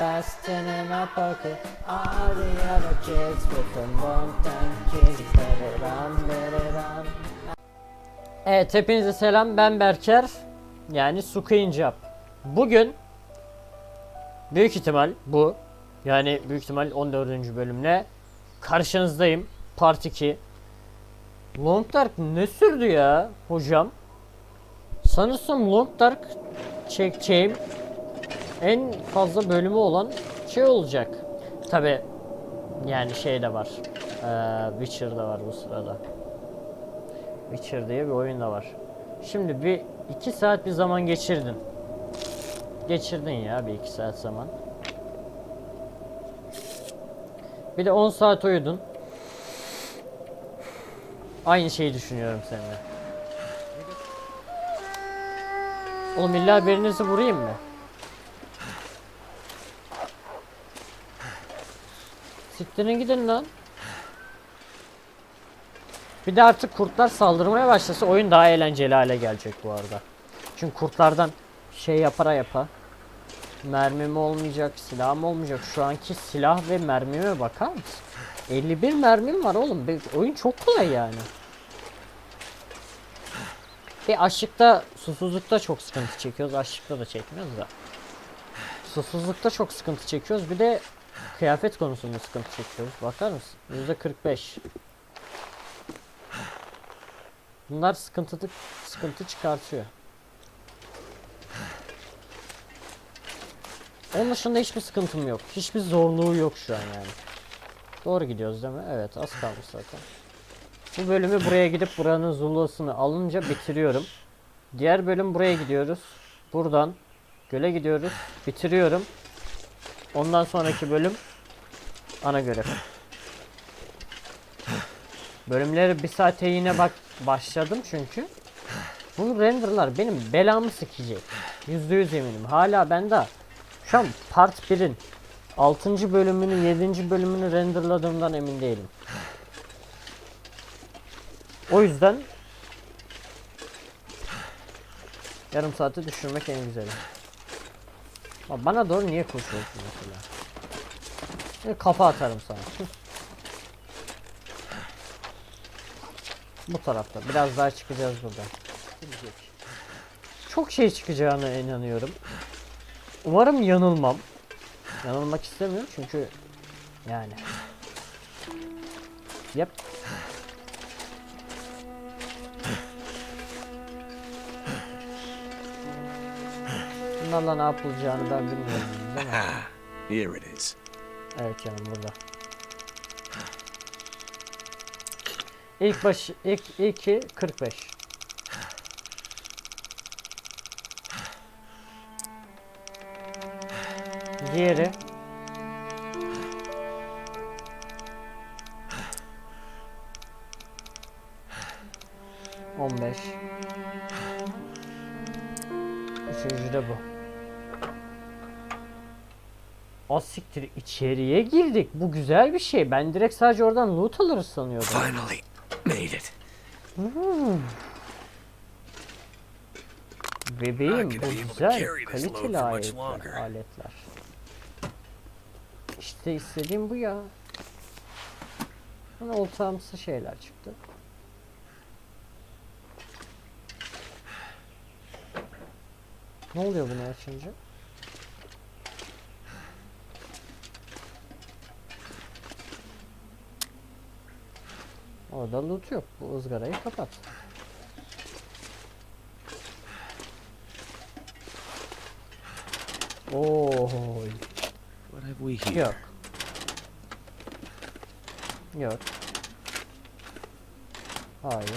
best in my pocket. All the other kids with the mountain kids. Better run. Evet hepinize selam ben Berker. Yani Sukayıncap. Bugün büyük ihtimal bu yani büyük ihtimal 14. bölümle karşınızdayım. Part 2. Long Dark ne sürdü ya hocam? Sanırsam Long Dark çekeceğim en fazla bölümü olan şey olacak. Tabi yani şey de var. Ee, Witcher da var bu sırada. Witcher diye bir oyun da var. Şimdi bir iki saat bir zaman geçirdin. Geçirdin ya bir iki saat zaman. Bir de 10 saat uyudun. Aynı şeyi düşünüyorum seninle. Oğlum illa birinizi vurayım mı? Siktirin gidin lan. Bir de artık kurtlar saldırmaya başlasa oyun daha eğlenceli hale gelecek bu arada. Çünkü kurtlardan şey yapara yapa. Mermim olmayacak, silahım olmayacak. Şu anki silah ve mermime bakar mısın? 51 mermim var oğlum. Oyun çok kolay yani. Bir açlıkta, susuzlukta çok sıkıntı çekiyoruz. Açlıkta da çekmiyoruz da. Susuzlukta çok sıkıntı çekiyoruz. Bir de kıyafet konusunda sıkıntı çekiyoruz. Bakar mısın? %45. Bunlar sıkıntı sıkıntı çıkartıyor. Onun dışında hiçbir sıkıntım yok. Hiçbir zorluğu yok şu an yani. Doğru gidiyoruz değil mi? Evet az kalmış zaten. Bu bölümü buraya gidip buranın zulasını alınca bitiriyorum. Diğer bölüm buraya gidiyoruz. Buradan göle gidiyoruz. Bitiriyorum. Ondan sonraki bölüm ana görev. Bölümleri bir saate yine bak başladım çünkü. Bu renderlar benim belamı sikecek. Yüzde yüz eminim. Hala ben de şu an part 1'in 6. bölümünü 7. bölümünü renderladığımdan emin değilim. O yüzden yarım saate düşürmek en güzeli. Bak Bana doğru niye koşuyorsun mesela? Bir kafa atarım sana. Bu tarafta. Biraz daha çıkacağız buradan. Çok şey çıkacağına inanıyorum. Umarım yanılmam. Yanılmak istemiyorum çünkü yani. Yep. Bunlarla ne yapılacağını ben bilmiyorum değil mi? Here it is. Evet canım burada. İlk baş ilk ilki 45. Diğeri On beş. Üçüncü de bu. Az siktir içeriye girdik. Bu güzel bir şey. Ben direkt sadece oradan loot alırız sanıyordum. Finally made it. Bebeğim I bu güzel. Kaliteli aletler, aletler. İşte istediğim bu ya. Bana oltamsı şeyler çıktı. Ne oluyor bunu açınca? Orada loot yok. Bu ızgarayı kapat. Oo, What have we here? yok. Yok. Hayır.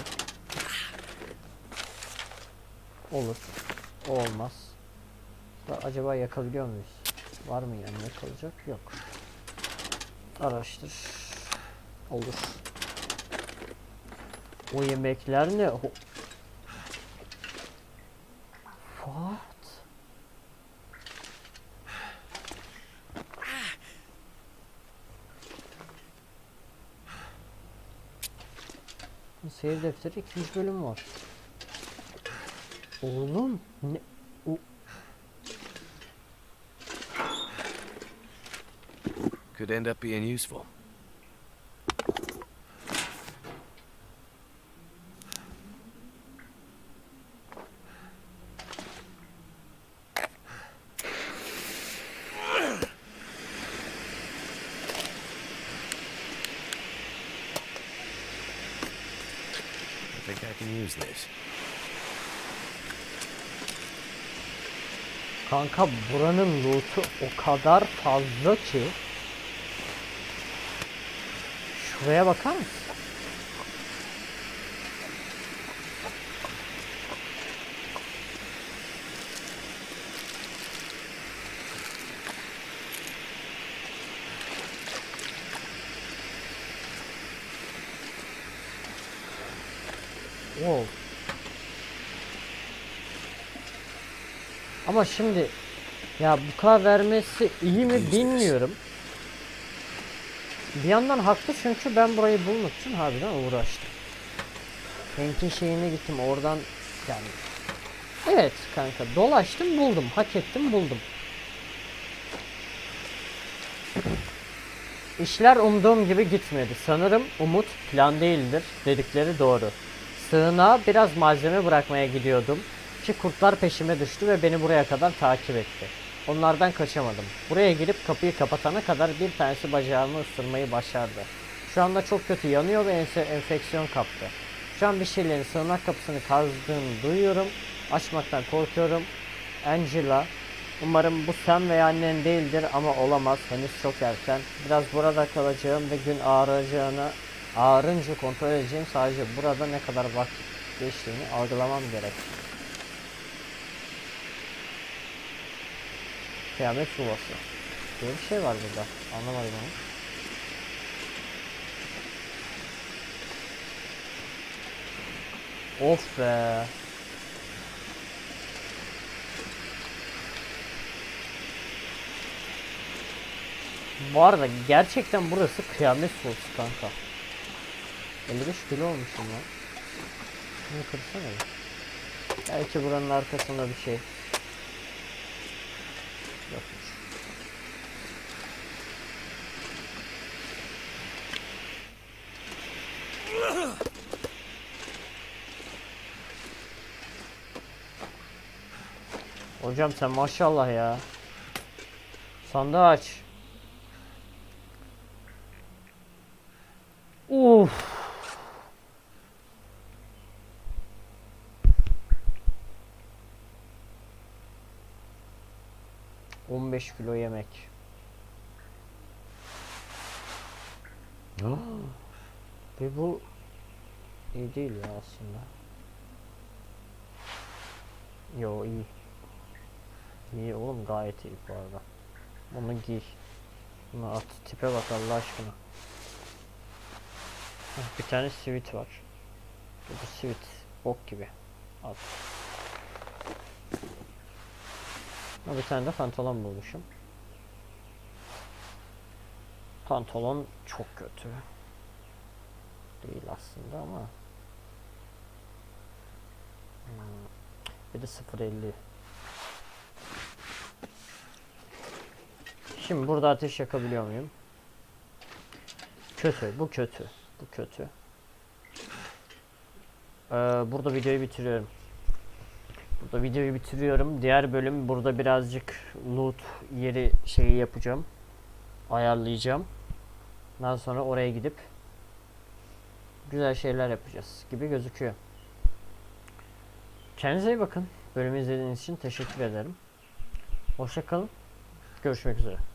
Olur. Olmaz. Acaba yakabiliyor muyuz? Var mı yani yakalacak? Yok. Araştır. Olur. O yemekler ne? Ho- What? Seyir defteri ikinci bölüm var. Oğlum ne? O... Could end up being useful. Can use this. Kanka buranın loot'u o kadar fazla ki. Şuraya bakar mısın? Wow. Ama şimdi ya bu kadar vermesi iyi mi bilmiyorum. Bir yandan haklı çünkü ben burayı bulmak için harbiden uğraştım. Hank'in şeyine gittim oradan yani. Evet kanka dolaştım buldum hak ettim buldum. İşler umduğum gibi gitmedi. Sanırım umut plan değildir dedikleri doğru. Sığınağa biraz malzeme bırakmaya gidiyordum ki kurtlar peşime düştü ve beni buraya kadar takip etti. Onlardan kaçamadım. Buraya girip kapıyı kapatana kadar bir tanesi bacağımı ısırmayı başardı. Şu anda çok kötü yanıyor ve ense- enfeksiyon kaptı. Şu an bir şeylerin sığınak kapısını kazdığını duyuyorum. Açmaktan korkuyorum. Angela, umarım bu sen veya annen değildir ama olamaz. Henüz çok erken. Biraz burada kalacağım ve gün ağrıyacağını ağrınca kontrol edeceğim. Sadece burada ne kadar vakit geçtiğini algılamam gerek. Kıyamet yuvası. Böyle bir şey var burada. Anlamadım onu. Of be. Bu arada gerçekten burası kıyamet yuvası kanka. 55 kilo olmuşum lan. Bunu kırsana ya. Belki buranın arkasında bir şey. Yokmuş. Hocam sen maşallah ya. Sandığı aç. Of. 15 kilo yemek. Aa, ve bu iyi değil ya aslında. Yo iyi. İyi oğlum gayet iyi bu arada. Bunu giy. Bunu at. Tipe bak Allah aşkına. Bir tane sivit var. Bu sivit. Bok gibi. At. Ha, bir tane de pantolon bulmuşum. Pantolon çok kötü. Değil aslında ama. Hmm. Bir de 0.50. Şimdi burada ateş yakabiliyor muyum? Kötü, bu kötü. Bu kötü. Ee, burada videoyu bitiriyorum. Burada videoyu bitiriyorum. Diğer bölüm burada birazcık loot yeri şeyi yapacağım. Ayarlayacağım. Daha sonra oraya gidip güzel şeyler yapacağız gibi gözüküyor. Kendinize iyi bakın. Bölümü izlediğiniz için teşekkür ederim. Hoşça kalın. Görüşmek üzere.